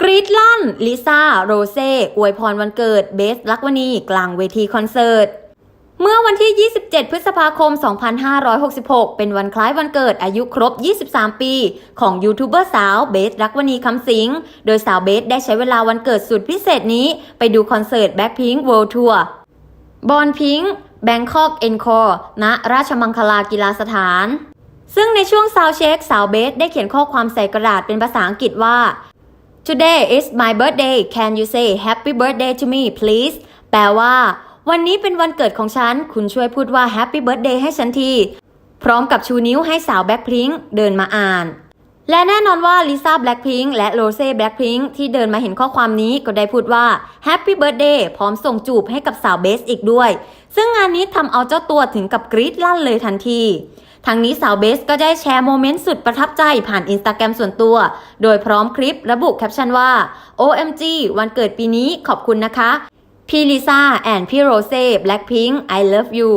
กรีดลั่น ลิซ่า โรเซ่อวยพรวันเกิด เบสลักวณีกลางเวทีคอนเสิร์ต เมื่อวันที่ 27 พฤษภาคม 2566 เป็นวันคล้ายวันเกิดอายุครบ 23 ปี ของยูทูบเบอร์สาวเบสรักวณีคำสิง โดยสาวเบสได้ใช้เวลาวันเกิดสุดพิเศษนี้ ไปดูคอนเสิร์ต Blackpink World Tour บอนพิงค์แบงคอกเอ็นคอร์ณราชมังคลากีฬาสถานซึ่งในช่วงซาวเช็คสาวเบสได้เขียนข้อความใส่กระดาษเป็นภาษาอังกฤษว่า Today is my birthday can you say happy birthday to me please แปลว่า วันนี้เป็นวันเกิดของฉัน คุณช่วยพูดว่า happy birthday ให้ฉันที พร้อมกับชูนิ้วให้สาวแบ็คพิงเดินมาอ่าน และแน่นอนว่าลิซ่าแบล็คพิงค์และโรเซ่แบล็คพิงค์ที่เดินมาเห็นข้อความนี้ก็ได้พูดว่า Happy Birthday พร้อมส่งจูบให้กับสาวเบสอีกด้วย ซึ่งงานนี้ทำเอาเจ้าตัวถึงกับกรี๊ดลั่นเลยทันทีทางนี้สาวเบสก็ได้แชร์โมเมนต์สุดประทับใจผ่านอินสตาแกรมส่วนตัว โดยพร้อมคลิประบุแคปชั่นว่า OMG วันเกิดปีนี้ขอบคุณนะคะ พี่ลิซ่าแอนพี่โรเซ่แบล็คพิงค์ I love you